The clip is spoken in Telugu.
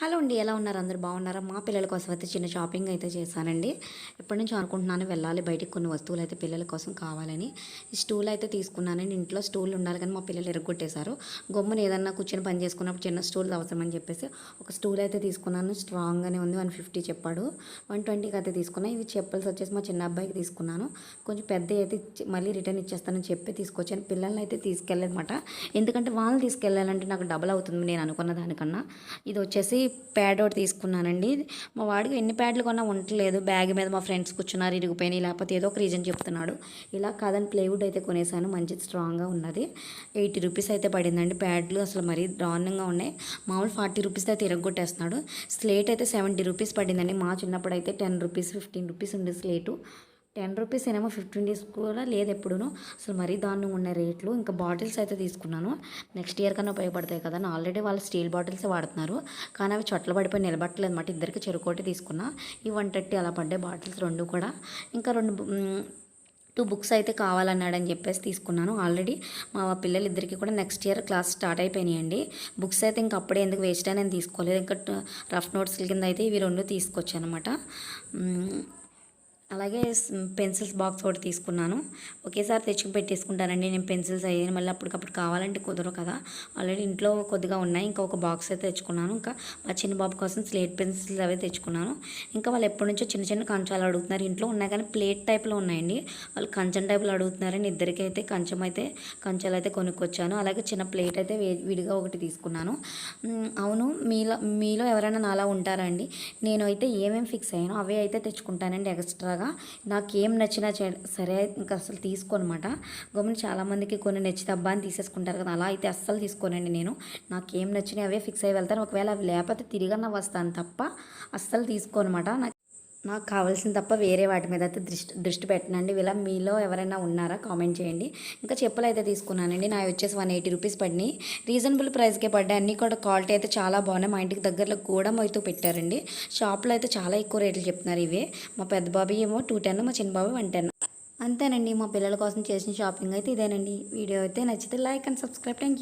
హలో అండి ఎలా ఉన్నారు? అందరు బాగున్నారా? మా పిల్లల కోసం అయితే చిన్న షాపింగ్ అయితే చేశానండి. ఎప్పటి నుంచో అనుకుంటున్నాను వెళ్ళాలి బయటికి కొన్ని వస్తువులు అయితే పిల్లల కోసం కావాలని. ఈ స్టూల్ అయితే తీసుకున్నానండి ఇంట్లో స్టూల్ ఉండాలి కానీ మా పిల్లలు ఎరగొట్టేశారు. గొమ్మను ఏదన్నా కూర్చొని పని చేసుకున్నప్పుడు చిన్న స్టూల్ అవసరమని చెప్పేసి ఒక స్టూల్ అయితే తీసుకున్నాను. స్ట్రాంగ్గానే ఉంది. వన్ ఫిఫ్టీ చెప్పాడు. వన్ ట్వంటీకి అయితే తీసుకున్నాను ఇవి చెప్పల్స్ వచ్చేసి మా చిన్న అబ్బాయికి తీసుకున్నాను. కొంచెం పెద్ద అయితే మళ్ళీ రిటర్న్ ఇచ్చేస్తానని చెప్పి తీసుకొచ్చాను. పిల్లల్ని అయితే తీసుకెళ్ళదన్నమాట ఎందుకంటే వాళ్ళని తీసుకెళ్ళాలంటే నాకు డబల్ అవుతుంది నేను అనుకున్న దానికన్నా. ఇది వచ్చేసి ప్యాడ్ ఒకటి తీసుకున్నానండి. మా వాడికి ఎన్ని ప్యాడ్లు కొన్నా ఉండట్లేదు. బ్యాగ్ మీద మా ఫ్రెండ్స్ కూర్చున్నారు ఇరిగిపోయినాయి. లేకపోతే ఏదో ఒక రీజన్ చెప్తున్నాడు. ఇలా కాదని ప్లేవుడ్ అయితే కొనేసాను. మంచి స్ట్రాంగ్గా ఉన్నది. ఎయిటీ రూపీస్ అయితే పడిందండి ప్యాడ్లు. అసలు మరీ దారుణంగా ఉన్నాయి. మామూలు ఫార్టీ రూపీస్ అయితే ఇరగొట్టేస్తున్నాడు స్లేట్ అయితే సెవెంటీ రూపీస్ పడిందండి. మా చిన్నప్పుడు అయితే టెన్ రూపీస్ ఫిఫ్టీన్ రూపీస్ ఉండే స్లేటు. టెన్ రూపీస్ ఏమో ఫిఫ్టీన్ డేస్ కూడా లేదు ఎప్పుడును. అసలు మరీ దారుణంగా ఉన్న రేట్లు. ఇంకా బాటిల్స్ అయితే తీసుకున్నాను. నెక్స్ట్ ఇయర్ కన్నా ఉపయోగపడతాయి కదా ఆల్రెడీ వాళ్ళు స్టీల్ బాటిల్స్ వాడుతున్నారు. కానీ అవి చొట్ల పడిపోయి నిలబట్టలేదు అనమాట ఇద్దరికి చెరుకోటి తీసుకున్నా. ఈ వన్ థర్టీ అలా పడ్డాయి బాటిల్స్ రెండు కూడా. ఇంకా రెండు టూ బుక్స్ అయితే కావాలన్నాడని చెప్పేసి తీసుకున్నాను ఆల్రెడీ. మా పిల్లలిద్దరికి కూడా నెక్స్ట్ ఇయర్ క్లాస్ స్టార్ట్ అయిపోయినాయండి. బుక్స్ అయితే ఇంకా అప్పుడే ఎందుకు వేస్ట్ అని నేను తీసుకోలేదు. ఇంకా రఫ్ నోట్స్ కింద అయితే ఇవి రెండు తీసుకొచ్చాను అనమాట అలాగే పెన్సిల్స్ బాక్స్ ఒకటి తీసుకున్నాను. ఒకేసారి తెచ్చి పెట్టేసుకుంటానండి నేను పెన్సిల్స్ అయ్యాను మళ్ళీ అప్పటికప్పుడు కావాలంటే కుదరవు కదా. ఆల్రెడీ ఇంట్లో కొద్దిగా ఉన్నాయి. ఇంకా ఒక బాక్స్ అయితే తెచ్చుకున్నాను. ఇంకా మా చిన్న బాబు కోసం స్లేట్ పెన్సిల్స్ అవి తెచ్చుకున్నాను. ఇంకా వాళ్ళు ఎప్పటి నుంచో చిన్న చిన్న కంచాలు అడుగుతున్నారు. ఇంట్లో ఉన్నాయి కానీ ప్లేట్ టైప్లో ఉన్నాయండి. వాళ్ళు కంచం టైప్లో అడుగుతున్నారని ఇద్దరికి అయితే కంచం అయితే కంచాలు అయితే కొనుక్కొచ్చాను. అలాగే చిన్న ప్లేట్ అయితే విడిగా ఒకటి తీసుకున్నాను. అవును. మీలో మీలో ఎవరైనా నాలా ఉంటారా అండి? నేనైతే ఏమేమి ఫిక్స్ అయ్యానో అవే అయితే తెచ్చుకుంటానండి ఎక్స్ట్రా ఎక్స్ట్రాగా నాకు ఏం నచ్చినా సరే ఇంకా అసలు తీసుకోనమాట. గమని చాలామందికి కొన్ని నచ్చితే అబ్బా అని తీసేసుకుంటారు కదా అలా అయితే అస్సలు తీసుకోనండి నేను. నాకు ఏం నచ్చినాయి అవే ఫిక్స్ అయ్యి వెళ్తాను. ఒకవేళ అవి లేకపోతే తిరిగన్నా వస్తాను తప్ప అస్సలు తీసుకోనమాట. నాకు నాకు కావాల్సిన తప్ప వేరే వాటి మీద అయితే దృష్టి దృష్టి పెట్టనండి. ఇలా మీలో ఎవరైనా ఉన్నారా కామెంట్ చేయండి. ఇంకా చెప్పులు అయితే తీసుకున్నానండి. నా వచ్చేసి వన్ ఎయిటీ రూపీస్ పడినాయి. రీజనబుల్ ప్రైస్కే పడ్డాయి. అన్నీ కూడా క్వాలిటీ అయితే చాలా బాగున్నాయి. మా ఇంటికి దగ్గరలో కూడా అయితే పెట్టారండి. షాప్లో అయితే చాలా ఎక్కువ రేట్లు చెప్తున్నారు ఇవే. మా పెద్ద బాబు ఏమో టూ టెన్ మా చిన్న బాబు వన్ టెన్ అంతేనండి. మా పిల్లల కోసం చేసిన షాపింగ్ అయితే ఇదేనండి. వీడియో అయితే నచ్చితే లైక్ అండ్ సబ్స్క్రైబ్. థ్యాంక్